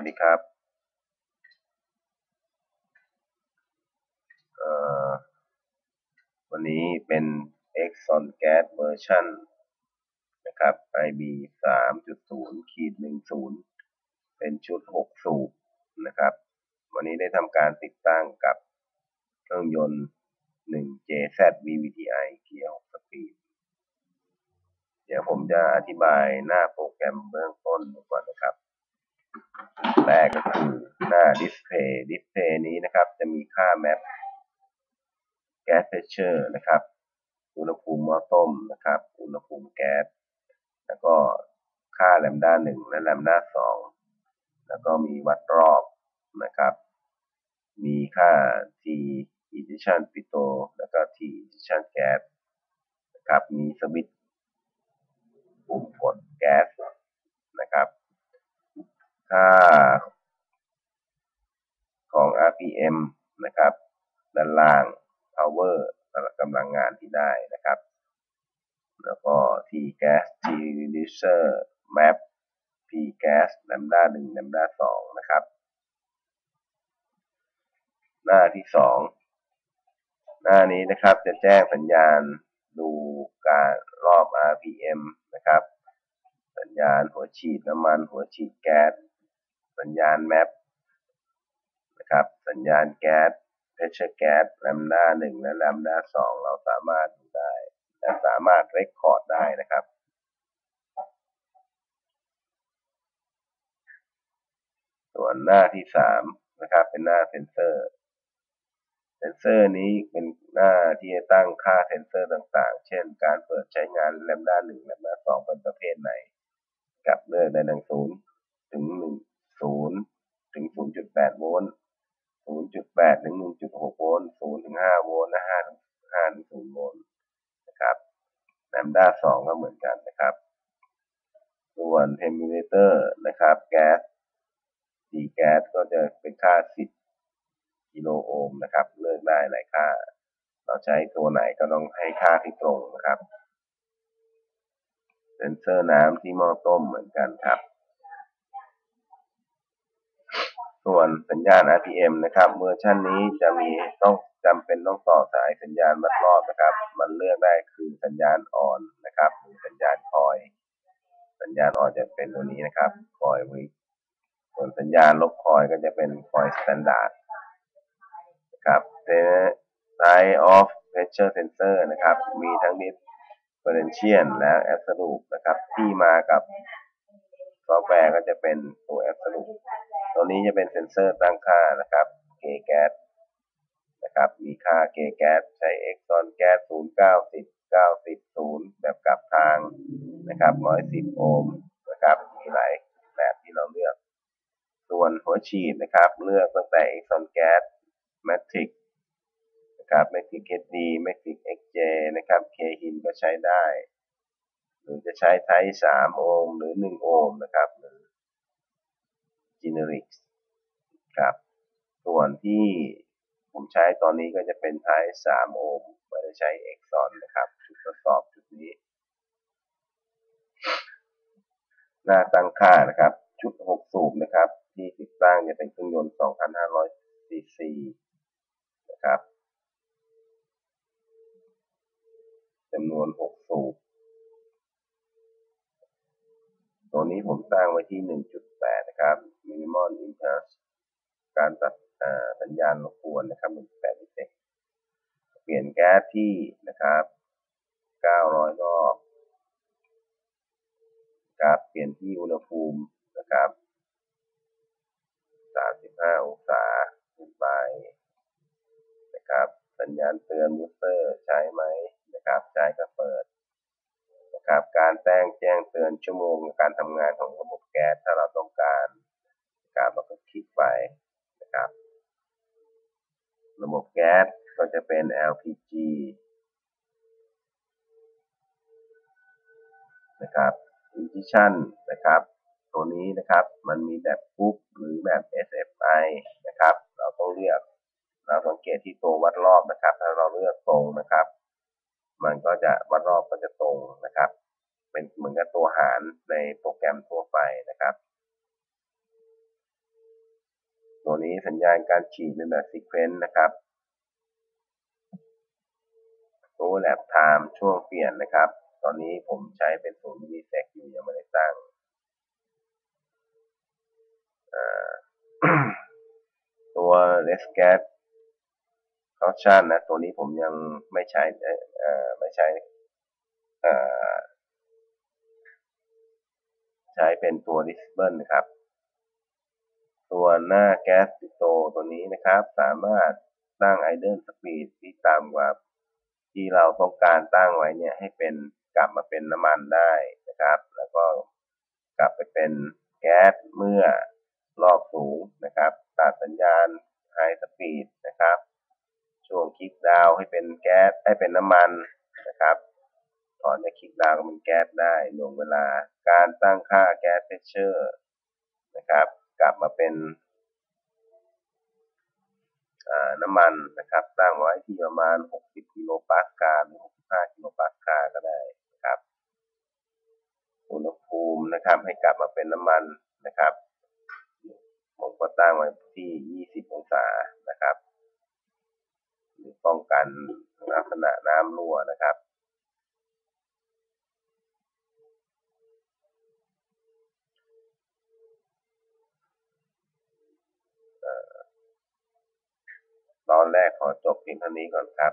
วัสดีครับวันนี้เป็น Exxon Gas เวอร์ชันนะครับ IB 3.0ขีด10 เป็นชุด 6 สูบนะครับ วันนี้ได้ทำการติดตั้งกับเครื่องยนต์ 1JZ VVTi เกียร์6สปีดเดี๋ยวผมจะอธิบายหน้าโปรแกรมเบื้องต้นก่อนนะครับ แรกก็คือหน้าดิสเพย์ดิสเพย์นี้นะครับ จะมีค่าแมปแก๊สเพชเชอร์นะครับ อุณหภูมิหม้อต้มนะครับ อุณหภูมิแก๊ส แล้วก็ค่าแลมด้าหนึ่งและแลมด้าสองแล้วก็มีวัดรอบนะครับ มีค่า T ignition ปิโตแล้วก็ T ignition แก๊สนะครับ มีสวิตช์ปุ่มกดแก๊สนะครับ ค่าของ RPM นะครับ ด้านล่าง power กำลังงานที่ได้นะครับ แล้วก็ T gas T reducer map P gas lambda 1 lambda 2นะครับ หน้าที่2หน้านี้นะครับจะแจ้งสัญญาณดูการรอบ RPM นะครับ สัญญาณหัวฉีดน้ำมันหัวฉีดแก๊ส สัญญาณแมปนะครับ สัญญาณแก๊สเพชเชอร์แก๊สแลมด้าหนึ่งและแลมด้าสองเราสามารถดูได้ และสามารถเรคคอร์ดได้นะครับส่วนหน้าที่สามนะครับ เป็นหน้าเซนเซอร์ เซนเซอร์นี้เป็นหน้าที่จะตั้งค่าเซนเซอร์ต่างๆ เช่น การเปิดใช้งานแลมด้าหนึ่งแลมด้าสองเป็นประเภทไหน กับเลือกได้ดังศูนย์ถึงหนึ่ง ศูนย์ถึง0.8โวลต์0.8ถึง1.6โวลต์0ถึง5โวลต์และ5ถึง5ถึง0โวลต์นะครับแลมด้า2ก็เหมือนกันนะครับ ส่วนเทมเพอเรเตอร์นะครับ แก๊สสีแก๊สก็จะเป็นค่า10กิโลโอห์มนะครับ เลือกได้หลายค่า เราใช้ตัวไหนก็ต้องให้ค่าที่ตรงนะครับเซนเซอร์น้ำที่หม้อต้มเหมือนกันครับส่ วนสัญญาณ RPM นะครับเวอร์ชันนี้จะมีต้องจำเป็นต้องต่อสายสัญญาณวัดรอบนะครับ มันเลือกได้คือสัญญาณอ่อนนะครับหรือสัญญาณคอย สัญญาณอ่อนจะเป็นตัวนี้นะครับคอยวิส่วนสัญญาณลบคอยก็จะเป็นคอยสแตนดาร์ดนะครับเท type of pressure sensor นะครับ มีทั้ง differential และ absolute นะครับ ที่มากับซอฟต์แวร์ก็จะเป็นตัว absolute ตัวนี้จะเป็นเซ็นเซอร์ตั้งค่านะครับเกแก๊สนะครับ มีค่าเกแก๊สใช้เอ็กซอนแก๊ส0 90 90 0 แบบกลับทางนะครับ110 โอห์มนะครับ มีหลายแบบที่เราเลือก ส่วนหัวฉีดนะครับ เลือกตั้งแต่เอ็กซอนแก๊สแมทริกนะครับแมทริกเอดีแมทริกเอ็กเจนะครับเคฮินก็ใช้ได้ หรือจะใช้ไทป์3 โอห์มหรือ 1 โอห์มนะครับหรือ generic ครับ ส่วนที่ผมใช้ตอนนี้ก็จะเป็น type 3โอห์มไม่ได้ใช้ Exxon นะครับชุดทดสอบชุดนี้ หน้าตั้งค่านะครับ ชุด 6 สูบนะครับ ที่ติดตั้งจะเป็นเครื่องยนต์ 2,500 ซีซีนะครับจำนวน 6 สูบ ตัวนี้ผมตั้งไว้ที่ 1.8 นะครับ minimal impulse การตัดสัญญาณรบกวนนะครับ 1.8มิเซกเปลี่ยนแก๊สที่นะครับ 900 รอบครับเปลี่ยนที่อุณหภูมินะครับ 35 องศาขึ้นไปนะครับ สัญญาณเตือนมูสเตอร์ใช้ไหมนะครับ ใช้ก็เปิดนะครับ การแจ้งแจ้ง เตือนชั่วโมงการทำงานของระบบแก๊สถ้าเราต้องการครับเราก็คลิกไปนะครับ ระบบแก๊สก็จะเป็น LPG นะครับ ignition นะครับ ตัวนี้นะครับมันมีแบบปุ๊บหรือแบบ SFI นะครับ เราต้องเลือกเราสังเกตที่ตัววัดรอบนะครับ ถ้าเราเลือกตรงนะครับ มันก็จะวัดรอบก็จะตรงนะครับ เป็นเหมือนกับตัวหารในโปรแกรมทั่วไปนะครับ ตัวนี้สัญญาณการฉีดเป็นแบบซีเควนต์นะครับ overlap time ช่วงเปลี่ยนนะครับ ตอนนี้ผมใช้เป็นศูนย์มิลลิเซกอยู่ยังไม่ได้ตั้งตัว rest gas caution นะ ตัวนี้ผมยังไม่ใช้ไม่ใช้ ใช้เป็นตัว disable นะครับ ตัวหน้าแก๊สติโตตัวนี้นะครับ สามารถตั้ง idle speed ที่ต่ำกว่าที่เราต้องการตั้งไว้เนี่ยให้เป็นกลับมาเป็นน้ำมันได้นะครับ แล้วก็กลับไปเป็นแก๊สเมื่อรอบสูงนะครับ ตัดสัญญาณ high speed นะครับ ช่วงคลิกดาวให้เป็นแก๊สให้เป็นน้ำมันนะครับ ถอนจากคลิกดาวก็เป็นแก๊สได้หน่วงเวลาการตั้งค่าแก๊สเพชเชอร์นะครับ กลับมาเป็นน้ำมันนะครับ ตั้งไว้ที่ประมาณ 60 กิโลปาสกาลหรือ 65 กิโลปาสกาลก็ได้นะครับ อุณหภูมินะครับให้กลับมาเป็นน้ำมันนะครับผมก็ตั้งไว้ที่ 20 องศานะครับ ป้องกันลักษณะน้ำรั่วนะครับ ตอนแรกขอจบเพียงเท่านี้ก่อนครับ